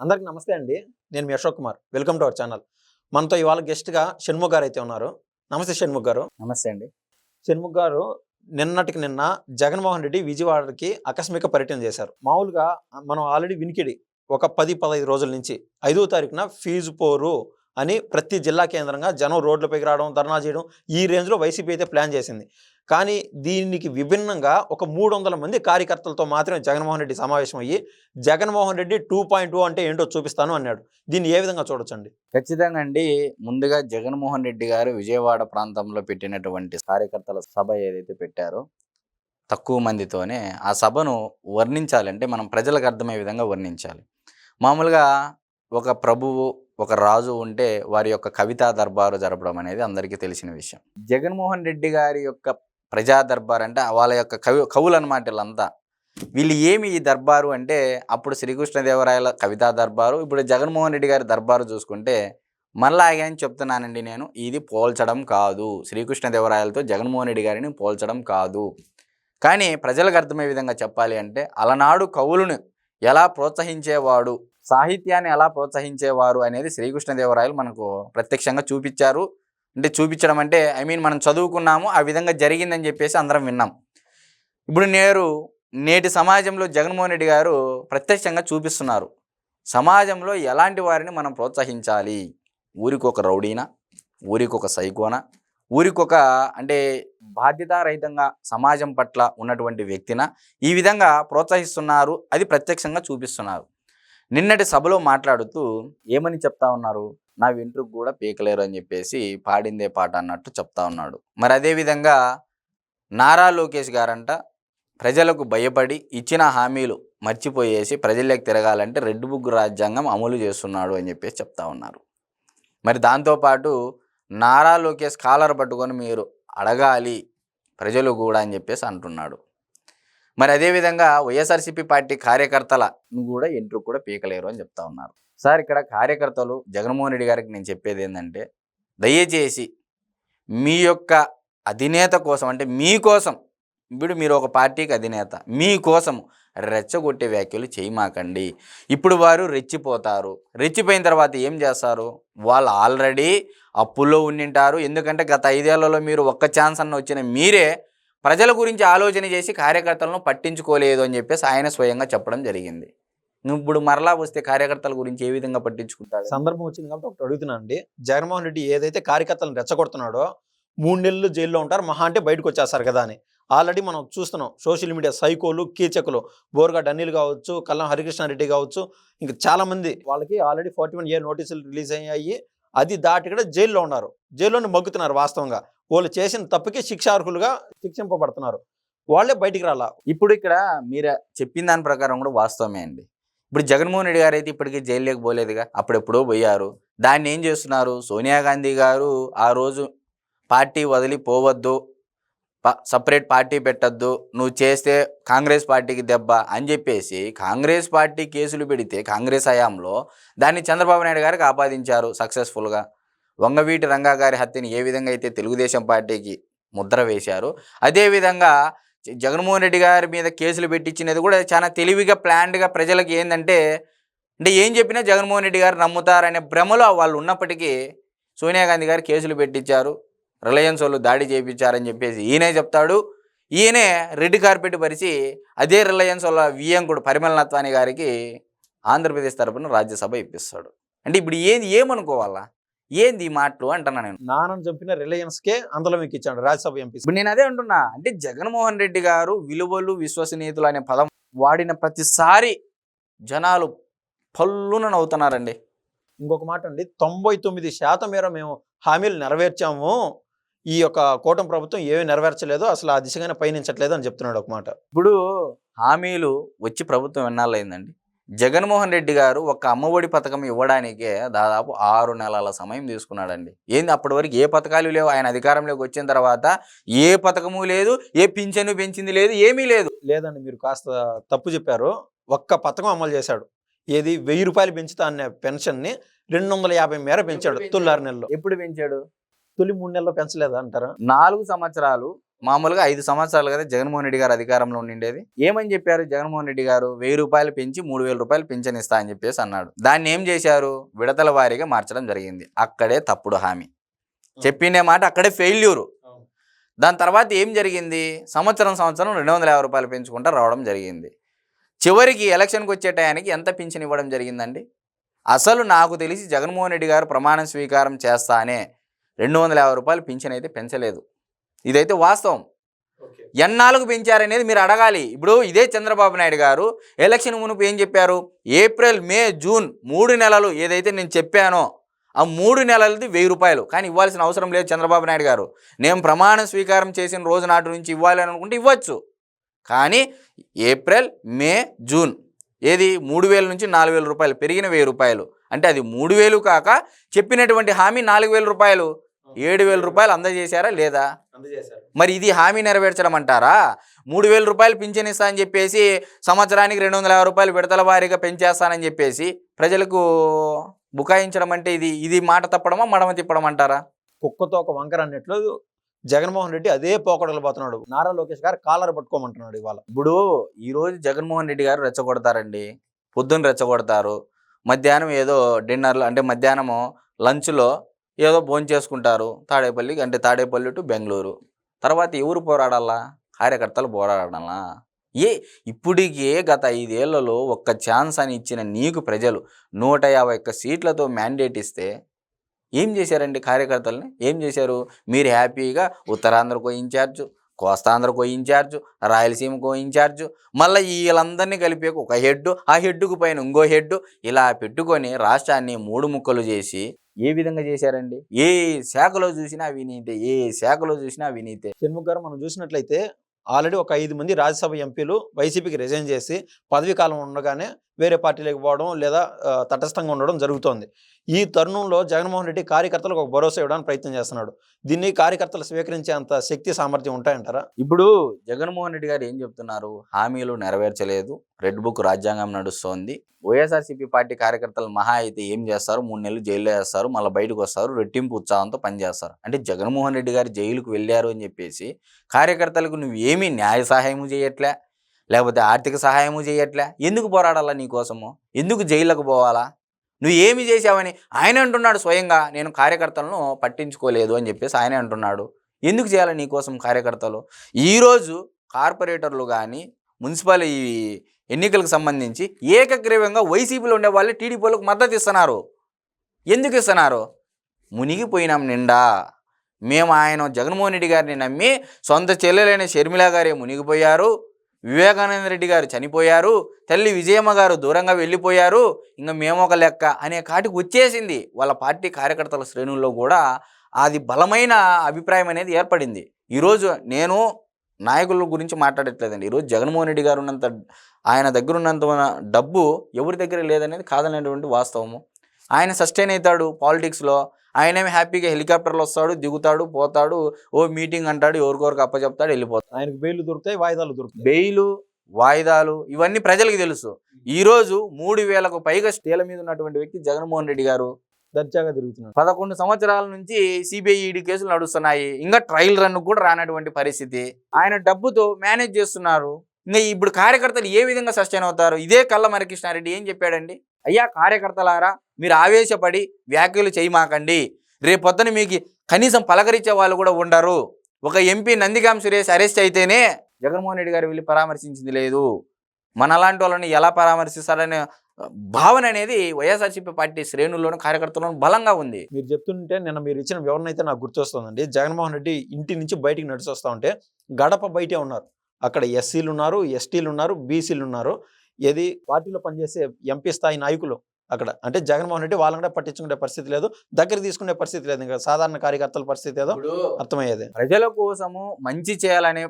అందరికి నమస్తే అండి. నేను మీ Ashok Kumar. Welcome to our channel. మనతో ఇవాళ గెస్ట్గా షణ్ముఖ్ గారు అయితే ఉన్నారు. నమస్తే షణ్ముఖ్ గారు. నమస్తే అండి. షణ్ముఖ్ గారు నిన్నటికి నిన్న జగన్మోహన్ రెడ్డి విజయవాడకి ఆకస్మిక పర్యటన చేశారు. మామూలుగా మనం ఆల్రెడీ వినికిడి ఒక పది పదహైదు రోజుల నుంచి ఐదో తారీఖున ఫీజు పోరు అని ప్రతి జిల్లా కేంద్రంగా జనం రోడ్లపైకి రావడం ధర్నా చేయడం ఈ రేంజ్లో వైసీపీ అయితే ప్లాన్ చేసింది. కానీ దీనికి విభిన్నంగా ఒక మూడు వందల మంది కార్యకర్తలతో మాత్రమే జగన్మోహన్ రెడ్డి సమావేశం అయ్యి Jaganmohan Reddy two point two అంటే ఏంటో చూపిస్తాను అన్నాడు. దీన్ని ఏ విధంగా చూడొచ్చండి? ఖచ్చితంగా అండి. ముందుగా జగన్మోహన్ రెడ్డి గారు విజయవాడ ప్రాంతంలో పెట్టినటువంటి కార్యకర్తల సభ ఏదైతే పెట్టారో తక్కువ మందితోనే ఆ సభను వర్ణించాలంటే మనం ప్రజలకు అర్థమయ్యే విధంగా వర్ణించాలి. మామూలుగా ఒక ప్రభువు ఒక రాజు ఉంటే వారి యొక్క కవితా దర్బారు జరపడం అనేది అందరికీ తెలిసిన విషయం. జగన్మోహన్ రెడ్డి గారి యొక్క ప్రజా దర్బార్ అంటే వాళ్ళ యొక్క కవి కవులు అనమాట వీళ్ళంతా. వీళ్ళు ఏమి ఈ దర్బారు అంటే అప్పుడు శ్రీకృష్ణదేవరాయల కవితా దర్బారు ఇప్పుడు జగన్మోహన్ రెడ్డి గారి దర్బారు చూసుకుంటే మళ్ళీ అని చెప్తున్నానండి నేను. ఇది పోల్చడం కాదు. శ్రీకృష్ణదేవరాయలతో జగన్మోహన్ రెడ్డి గారిని పోల్చడం కాదు. కానీ ప్రజలకు అర్థమయ్యే విధంగా చెప్పాలి అంటే అలనాడు కవులను ఎలా ప్రోత్సహించేవాడు? సాహిత్యాన్ని ఎలా ప్రోత్సహించేవారు అనేది శ్రీకృష్ణదేవరాయలు మనకు ప్రత్యక్షంగా చూపించారు. అంటే చూపించడం అంటే ఐ మీన్ మనం చదువుకున్నాము ఆ విధంగా జరిగిందని చెప్పేసి అందరం విన్నాం. ఇప్పుడు నేరు నేటి సమాజంలో జగన్మోహన్ రెడ్డి గారు ప్రత్యక్షంగా చూపిస్తున్నారు. సమాజంలో ఎలాంటి వారిని మనం ప్రోత్సహించాలి? ఊరికొక రౌడీనా? ఊరికొక సైకోనా? ఊరికొక అంటే బాధ్యతారహితంగా సమాజం పట్ల ఉన్నటువంటి వ్యక్తిన? ఈ విధంగా ప్రోత్సహిస్తున్నారు అది ప్రత్యక్షంగా చూపిస్తున్నారు. నిన్నటి సభలో మాట్లాడుతూ ఏమని చెప్తా ఉన్నారు? నా వెంట్రుకు కూడా పీకలేరు అని చెప్పేసి పాడిందే పాట అన్నట్టు చెప్తా ఉన్నాడు. మరి అదేవిధంగా నారా లోకేష్ గారంట ప్రజలకు భయపడి ఇచ్చిన హామీలు మర్చిపోయేసి ప్రజలకు తిరగాలంటే రెడ్ బుక్ రాజ్యాంగం అమలు చేస్తున్నాడు అని చెప్పేసి చెప్తా ఉన్నారు. మరి దాంతోపాటు నారా లోకేష్ కాలర్ పట్టుకొని మీరు అడగాలి ప్రజలు కూడా అని చెప్పేసి అంటున్నాడు. మరి అదేవిధంగా వైఎస్ఆర్సీపీ పార్టీ కార్యకర్తల కూడా ఎంట్రు కూడా పీకలేరు అని చెప్తా ఉన్నారు. సార్ ఇక్కడ కార్యకర్తలు జగన్మోహన్ రెడ్డి గారికి నేను చెప్పేది ఏంటంటే దయచేసి మీ యొక్క అధినేత కోసం అంటే మీకోసం ఇప్పుడు మీరు ఒక పార్టీకి అధినేత మీకోసం రెచ్చగొట్టే వ్యాఖ్యలు చేయమాకండి. ఇప్పుడు వారు రెచ్చిపోతారు. రెచ్చిపోయిన తర్వాత ఏం చేస్తారు? వాళ్ళు ఆల్రెడీ అప్పుల్లో ఉండింటారు. ఎందుకంటే గత ఐదేళ్ళలో మీరు ఒక్క ఛాన్స్ అన్న వచ్చిన మీరే ప్రజల గురించి ఆలోచన చేసి కార్యకర్తలను పట్టించుకోలేదు అని చెప్పేసి ఆయన స్వయంగా చెప్పడం జరిగింది. నువ్వు ఇప్పుడు మరలా వస్తే కార్యకర్తల గురించి ఏ విధంగా పట్టించుకుంటారు? సందర్భం వచ్చింది కాబట్టి ఒకటి అడుగుతున్నాను అండి జగన్మోహన్ రెడ్డి ఏదైతే కార్యకర్తలను రెచ్చగొడుతున్నాడో మూడు నెలలు జైల్లో ఉంటారు మహా అంటే బయటకు వచ్చేస్తారు కదా అని. ఆల్రెడీ మనం చూస్తున్నాం సోషల్ మీడియా సైకోలు కీచకులు బోర్గడ్ అనిల్ కావచ్చు కల్లం హరికృష్ణారెడ్డి కావచ్చు ఇంకా చాలామంది. వాళ్ళకి ఆల్రెడీ ఫార్టీ వన్ ఇయర్ నోటీసులు రిలీజ్ అయ్యాయి. అది దాటి కూడా జైల్లో ఉన్నారు. జైల్లోనే మగ్గుతున్నారు వాస్తవంగా. వాళ్ళు చేసిన తప్పుకి శిక్షార్హులుగా శిక్షింపబడుతున్నారు. వాళ్ళే బయటికి రాలా. ఇప్పుడు ఇక్కడ మీరు చెప్పిన దాని ప్రకారం కూడా వాస్తవమే అండి. ఇప్పుడు జగన్మోహన్ రెడ్డి గారు అయితే ఇప్పటికీ జైల్లోకి పోలేదుగా. అప్పుడెప్పుడో పోయారు. దాన్ని ఏం చేస్తున్నారు? సోనియా గాంధీ గారు ఆ రోజు పార్టీ వదిలి పోవద్దు. సపరేట్ పార్టీ పెట్టద్దు. నువ్వు చేస్తే కాంగ్రెస్ పార్టీకి దెబ్బ అని చెప్పేసి కాంగ్రెస్ పార్టీ కేసులు పెడితే కాంగ్రెస్ హయాంలో దాన్ని చంద్రబాబు నాయుడు గారికి ఆపాదించారు సక్సెస్ఫుల్గా. వంగవీటి రంగా గారి హత్యని ఏ విధంగా అయితే తెలుగుదేశం పార్టీకి ముద్ర వేశారు అదేవిధంగా జగన్మోహన్ రెడ్డి గారి మీద కేసులు పెట్టించినది కూడా చాలా తెలివిగా ప్లాన్డ్గా ప్రజలకు ఏంటంటే అంటే ఏం చెప్పినా జగన్మోహన్ రెడ్డి గారు నమ్ముతారనే భ్రమలో వాళ్ళు ఉన్నప్పటికీ సోనియా గాంధీ గారు కేసులు పెట్టించారు రిలయన్స్ వాళ్ళు దాడి చేయించారని చెప్పేసి ఈయనే చెప్తాడు. ఈయనే రెడ్ కార్పెట్ పరిచి అదే రిలయన్స్ వాళ్ళ వియంకుడు పరిమళ నత్వాని గారికి ఆంధ్రప్రదేశ్ తరపున రాజ్యసభ ఇప్పిస్తాడు. అంటే ఇప్పుడు ఏది ఏమనుకోవాలా? ఏంది ఈ మాటలు అంటున్నా నేను. నాన్నను చంపిన రిలయన్స్ కే అందులో మీకు ఇచ్చాడు రాజ్యసభ ఎంపీ ఇప్పుడు నేను అదే అంటున్నా అంటే జగన్మోహన్ రెడ్డి గారు విలువలు విశ్వసనీయతలు అనే పదం వాడిన ప్రతిసారి జనాలు పల్లున నవ్వుతున్నారండి. ఇంకొక మాట అండి తొంభై తొమ్మిది శాతం మేర మేము హామీలు నెరవేర్చాము. ఈ యొక్క కూటమి ప్రభుత్వం ఏమీ నెరవేర్చలేదు అసలు ఆ దిశగానే పయనించట్లేదు అని చెప్తున్నాడు ఒక మాట. ఇప్పుడు హామీలు వచ్చి ప్రభుత్వం ఎన్నాళ్ళైందండి జగన్మోహన్ రెడ్డి గారు ఒక అమ్మఒడి పథకం ఇవ్వడానికే దాదాపు ఆరు నెలల సమయం తీసుకున్నాడండి. ఏంది అప్పటి వరకు ఏ పథకాలు లేవు? ఆయన అధికారంలోకి వచ్చిన తర్వాత ఏ పథకము లేదు ఏ పింఛను పెంచింది లేదు ఏమీ లేదు. లేదండి మీరు కాస్త తప్పు చెప్పారు. ఒక్క పథకం అమలు చేశాడు. ఏది వెయ్యి రూపాయలు పెంచుతా అనే పెన్షన్ని రెండు వందల యాభై మేర పెంచాడు తొలి ఆరు నెలలు. ఎప్పుడు పెంచాడు? తొలి మూడు నెలల్లో పెంచలేదా అంటారా? నాలుగు సంవత్సరాలు మామూలుగా ఐదు సంవత్సరాలు కదా జగన్మోహన్ రెడ్డి గారు అధికారంలో ఉండిండేది. ఏమని చెప్పారు? జగన్మోహన్ రెడ్డి గారు వెయ్యి రూపాయలు పెంచి మూడు వేల రూపాయలు పింఛన్ ఇస్తా అని చెప్పేసి అన్నాడు. దాన్ని ఏం చేశారు? విడతల వారీగా మార్చడం జరిగింది. అక్కడే తప్పుడు హామీ. చెప్పిన మాట అక్కడే ఫెయిల్యూరు. దాని తర్వాత ఏం జరిగింది? సంవత్సరం సంవత్సరం రెండు వందల యాభై రూపాయలు పెంచుకుంటా రావడం జరిగింది. చివరికి ఎలక్షన్కి వచ్చే టయానికి ఎంత పింఛన్ ఇవ్వడం జరిగిందండి? అసలు నాకు తెలిసి జగన్మోహన్ రెడ్డి గారు ప్రమాణ స్వీకారం చేస్తానే రెండు వందల యాభై రూపాయలు పింఛన్ అయితే పెంచలేదు. ఇదైతే వాస్తవం. ఎన్నాళ్ళకు పెంచారనేది మీరు అడగాలి. ఇప్పుడు ఇదే చంద్రబాబు నాయుడు గారు ఎలక్షన్ మునుపు ఏం చెప్పారు? ఏప్రిల్ మే జూన్ మూడు నెలలు ఏదైతే నేను చెప్పానో ఆ మూడు నెలలది వెయ్యి రూపాయలు. కానీ ఇవ్వాల్సిన అవసరం లేదు చంద్రబాబు నాయుడు గారు. నేను ప్రమాణ స్వీకారం చేసిన రోజు నాటి నుంచి ఇవ్వాలి అని అనుకుంటే ఇవ్వచ్చు. కానీ ఏప్రిల్ మే జూన్ ఏది? మూడు వేల నుంచి నాలుగు వేల రూపాయలు. పెరిగిన వెయ్యి రూపాయలు. అంటే అది మూడు వేలు కాక చెప్పినటువంటి హామీ నాలుగు వేల రూపాయలు. ఏడు వేల రూపాయలు అందజేశారా లేదా? మరి ఇది హామీ నెరవేర్చడం అంటారా మూడు వేల రూపాయలు పింఛన్ ఇస్తా అని చెప్పేసి సంవత్సరానికి రెండు వందల యాభై రూపాయలు విడతల వారీగా పెంచేస్తానని చెప్పేసి ప్రజలకు బుకాయించడం అంటే ఇది ఇది మాట తప్పడమా మడమ తిప్పడం అంటారా కుక్కతో ఒక వంకర అన్నట్లు జగన్మోహన్ రెడ్డి అదే పోకడలు పోతున్నాడు. నారా లోకేష్ గారు కాలర్ పట్టుకోమంటున్నాడు ఇవాళ. ఇప్పుడు ఈరోజు జగన్మోహన్ రెడ్డి గారు రెచ్చగొడతారండి. పొద్దున్న రెచ్చగొడతారు. మధ్యాహ్నం ఏదో డిన్నర్లో అంటే మధ్యాహ్నము లంచ్లో ఏదో భోజనం చేసుకుంటారు తాడేపల్లి అంటే తాడేపల్లి టు బెంగళూరు. తర్వాత ఎవరు పోరాడాలా? కార్యకర్తలు పోరాడాలా? ఏ ఇప్పటికే గత ఐదేళ్ళలో ఒక్క ఛాన్స్ అని ఇచ్చిన నీకు ప్రజలు నూట యాభై ఒక్క సీట్లతో మ్యాండేట్ ఇస్తే ఏం చేశారండి కార్యకర్తల్ని? ఏం చేశారు? మీరు హ్యాపీగా ఉత్తరాంధ్రకు ఇన్ఛార్జ్ కోస్తాంధ్రకు ఇన్ఛార్జ్ రాయలసీమకు ఇన్ఛార్జ్ మళ్ళీ వీళ్ళందరినీ కలిపి ఒక హెడ్ ఆ హెడ్కు పైన ఇంకో హెడ్ ఇలా పెట్టుకొని రాష్ట్రాన్ని మూడు ముక్కలు చేసి ఏ విధంగా చేశారండి? ఏ శాఖలో చూసినా అవినీతే ఏ శాఖలో చూసినా అవినీతే షణ్ముఖ్ గారు మనం చూసినట్లయితే ఆల్రెడీ ఒక ఐదు మంది రాజ్యసభ ఎంపీలు వైసీపీకి రిజైన్ చేసి పదవీ కాలం ఉండగానే వేరే పార్టీలకు పోవడం లేదా తటస్థంగా ఉండడం జరుగుతోంది. ఈ తరుణంలో జగన్మోహన్ రెడ్డి కార్యకర్తలకు ఒక భరోసా ఇవ్వడానికి ప్రయత్నం చేస్తున్నాడు. దీన్ని కార్యకర్తలు స్వీకరించే అంత శక్తి సామర్థ్యం ఉంటాయంటారా? ఇప్పుడు జగన్మోహన్ రెడ్డి గారు ఏం చెప్తున్నారు? హామీలు నెరవేర్చలేదు. రెడ్ బుక్ రాజ్యాంగం నడుస్తోంది. వైఎస్ఆర్సీపీ పార్టీ కార్యకర్తలు మహా అయితే ఏం చేస్తారు? మూడు నెలలు జైల్లో వేస్తారు. మళ్ళీ బయటకు వస్తారు. రెట్టింపు ఉత్సాహంతో పనిచేస్తారు. అంటే జగన్మోహన్ రెడ్డి గారు జైలుకు వెళ్ళారు అని చెప్పేసి కార్యకర్తలకు నువ్వు ఏమీ న్యాయ సహాయం చేయట్లే. లేకపోతే ఆర్థిక సహాయము చేయట్లే? ఎందుకు పోరాడాలా నీకోసము ఎందుకు జైళ్ళకు పోవాలా? నువ్వు ఏమి చేశావని ఆయన అంటున్నాడు స్వయంగా. నేను కార్యకర్తలను పట్టించుకోలేదు అని చెప్పేసి ఆయనే అంటున్నాడు. ఎందుకు చేయాలి నీకోసం కార్యకర్తలు? ఈరోజు కార్పొరేటర్లు కానీ మున్సిపల్ ఈ ఎన్నికలకు సంబంధించి ఏకగ్రీవంగా వైసీపీలో ఉండే వాళ్ళు టీడీపీలకు మద్దతు ఇస్తున్నారు. ఎందుకు ఇస్తున్నారు? మునిగిపోయినాం నిండా. మేము ఆయన జగన్మోహన్ రెడ్డి గారిని నమ్మి సొంత చెల్లెలైన షర్మిల గారే మునిగిపోయారు. వివేకానంద రెడ్డి గారు చనిపోయారు తల్లి విజయమ్మ గారు దూరంగా వెళ్ళిపోయారు ఇంకా మేము ఒక లెక్క అనే కాటికి వచ్చేసింది. వాళ్ళ పార్టీ కార్యకర్తల శ్రేణుల్లో కూడా అది బలమైన అభిప్రాయం అనేది ఏర్పడింది. ఈరోజు నేను నాయకుల గురించి మాట్లాడట్లేదండి. ఈరోజు జగన్మోహన్ రెడ్డి గారు ఉన్నంత ఆయన దగ్గర ఉన్నంత డబ్బు ఎవరి దగ్గర లేదనేది కాదనేటువంటి వాస్తవము. ఆయన సస్టైన్ అవుతాడు పాలిటిక్స్లో ఆయనేమి హ్యాపీగా హెలికాప్టర్లో వస్తాడు దిగుతాడు పోతాడు ఓ మీటింగ్ అంటాడు ఎవరికొరకు అప్పచెప్తాడు వెళ్ళిపోతాడు. ఆయనకు బెయిల్ దొరుకుతాయి వాయిదాలు దొరుకుతాయి. బెయిలు వాయిదాలు ఇవన్నీ ప్రజలకు తెలుసు. ఈరోజు మూడు వేలకు పైగా స్టేల మీద ఉన్నటువంటి వ్యక్తి జగన్మోహన్ రెడ్డి గారు దర్జాగా తిరుగుతున్నాడు. పదకొండు సంవత్సరాల నుంచి సిబిఐ ఈడీ కేసులు నడుస్తున్నాయి. ఇంకా ట్రయల్ రన్ కూడా రానటువంటి పరిస్థితి. ఆయన డబ్బుతో మేనేజ్ చేస్తున్నారు. ఇంకా ఇప్పుడు కార్యకర్తలు ఏ విధంగా సస్టైన్ అవుతారు? ఇదే కళ్ళ మరికృష్ణారెడ్డి ఏం చెప్పాడండి? అయ్యా కార్యకర్తలారా మీరు ఆవేశపడి వ్యాఖ్యలు చేయమాకండి. రేపొద్దున మీకు కనీసం పలకరించే వాళ్ళు కూడా ఉండరు. ఒక ఎంపీ నందిగాం సురేష్ అరెస్ట్ అయితేనే జగన్మోహన్ రెడ్డి గారు వెళ్ళి పరామర్శించింది లేదు. మనలాంటి వాళ్ళని ఎలా పరామర్శిస్తారనే భావన అనేది వైఎస్ఆర్సీపీ పార్టీ శ్రేణుల్లోనూ కార్యకర్తల్లోనూ బలంగా ఉంది. మీరు చెప్తుంటే నిన్న మీరు ఇచ్చిన వివరణ అయితే నాకు గుర్తొస్తుందండి. జగన్మోహన్ రెడ్డి ఇంటి నుంచి బయటికి నడిచి ఉంటే గడప బయటే ఉన్నారు. అక్కడ ఎస్సీలు ఉన్నారు ఎస్టీలు ఉన్నారు బీసీలు ఉన్నారు ఏది పార్టీలో పనిచేసే ఎంపీ స్థాయి నాయకులు అక్కడ. అంటే జగన్మోహన్ రెడ్డి వాళ్ళని కూడా పట్టించుకునే పరిస్థితి లేదు. దగ్గర తీసుకునే పరిస్థితి లేదు. ఇంకా సాధారణ కార్యకర్తల పరిస్థితి ఏదో అర్థమయ్యేది. ప్రజల కోసము మంచి చేయాలనే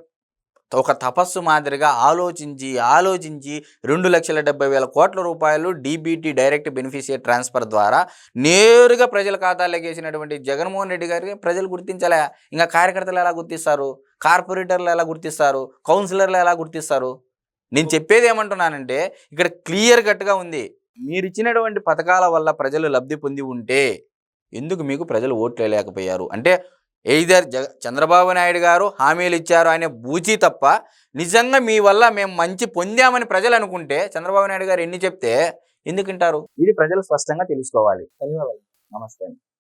ఒక తపస్సు మాదిరిగా ఆలోచించి ఆలోచించి రెండు లక్షల డెబ్బై వేల కోట్ల రూపాయలు డీబీటీ డైరెక్ట్ బెనిఫిషియరీ ట్రాన్స్ఫర్ ద్వారా నేరుగా ప్రజల ఖాతాలోకి వేసినటువంటి జగన్మోహన్ రెడ్డి గారికి ప్రజలు గుర్తించలే. ఇంకా కార్యకర్తలు ఎలా గుర్తిస్తారు? కార్పొరేటర్లు ఎలా గుర్తిస్తారు? కౌన్సిలర్లు ఎలా గుర్తిస్తారు? నేను చెప్పేది ఏమంటున్నానంటే ఇక్కడ క్లియర్ కట్గా ఉంది. మీరు ఇచ్చినటువంటి పథకాల వల్ల ప్రజలు లబ్ధి పొంది ఉంటే ఎందుకు మీకు ప్రజలు ఓట్లు వేయలేకపోయారు? అంటే ఎయిదర్ జగ చంద్రబాబు నాయుడు గారు హామీలు ఇచ్చారు అనే బూచి తప్ప నిజంగా మీ వల్ల మేము మంచి పొందామని ప్రజలు అనుకుంటే చంద్రబాబు నాయుడు గారు ఎన్ని చెప్తే ఎందుకు వింటారు? ఇది ప్రజలు స్పష్టంగా తెలుసుకోవాలి. ధన్యవాదాలు. నమస్తే